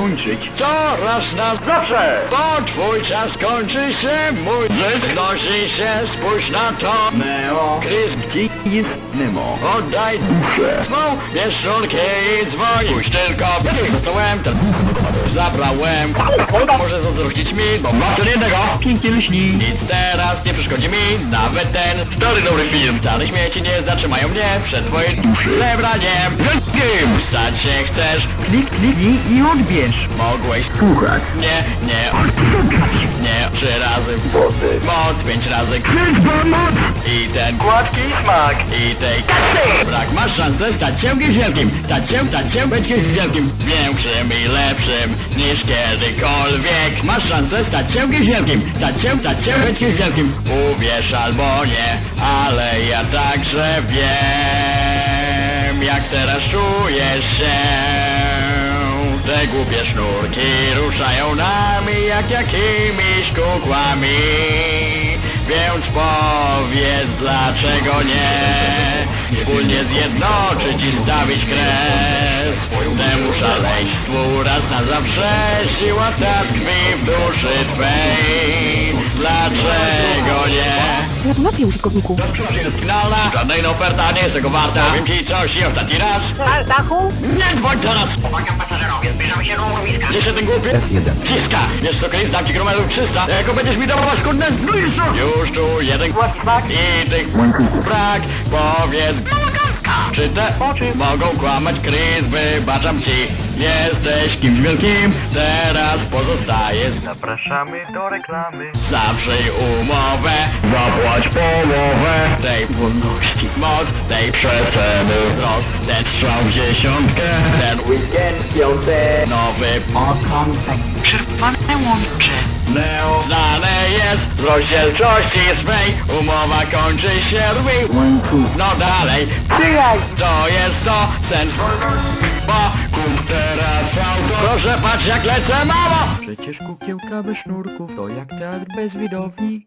skończyć. To raz na zawsze! Bo twój czas kończy się, mój znosi się, spójrz na to! Neo, Chris, gdzie jest Nemo? oddaj duszę swą mieszczonkę i dzwoń! Pójdź tylko, zostałem, ten zabrałem. Może zazdrościć mi, bo mam to jednego! Pięknie lśni. Nic teraz nie przeszkodzi mi, nawet ten stary dobry film. Stare śmieci nie zatrzymają mnie przed twoim zebraniem. Kim stać się chcesz? Klik, kliknij i odbierz. Mogłeś Słuchać. Nie, nie, nie, trzy razy. Moc, pięć razy. I ten Gładki smak. i tej Brak, masz szansę stać się gieździelkiem Stać się, stać się, być gieździelkiem Większym i lepszym niż kiedykolwiek. Masz szansę stać się gieździelkiem Stać się, stać się, być gieździelkiem Uwierz albo nie, ale ja także wiem Jak teraz czujesz się. Te głupie sznurki ruszają nami jak jakimiś kukłami. Więc powiedz dlaczego nie Wspólnie zjednoczyć i stawić kres szaleństwu raz na zawsze Siła ta tkwi w duszy twej Dlaczego nie? Gratulacje użytkowniku. Finalna, żadna inna oferta nie jest tego warta Powiem ci coś i ostatni raz Dachu? Nie dzwoń teraz! Uwaga pasażerowie, zbliżamy się do łowiska. Jeszcze ten głupi? F1. Ciska! Wiesz co, Chris, dam ci kilometrów 300. Jako będziesz mi dawać kurde? No i co? Już tu jeden smak. i tych brak. Powiedz, czy te oczy mogą kłamać, Chris? Wybaczam ci. Jesteś kimś wielkim, teraz pozostaje Zapraszamy do reklamy. Zawrzyj umowę Zapłać połowę Tej wolności Moc tej przeceny Wzrost Ten strzał w dziesiątkę Ten weekend piątek Nowy Przerwane łącze. Neo, Znane jest. Z rozdzielczości swej Umowa kończy się rwi. No dalej. To jest to. Sens Bo kup teraz auto Proszę patrz jak lecę mało przecież kukiełka bez sznurków to jak teatr bez widowni.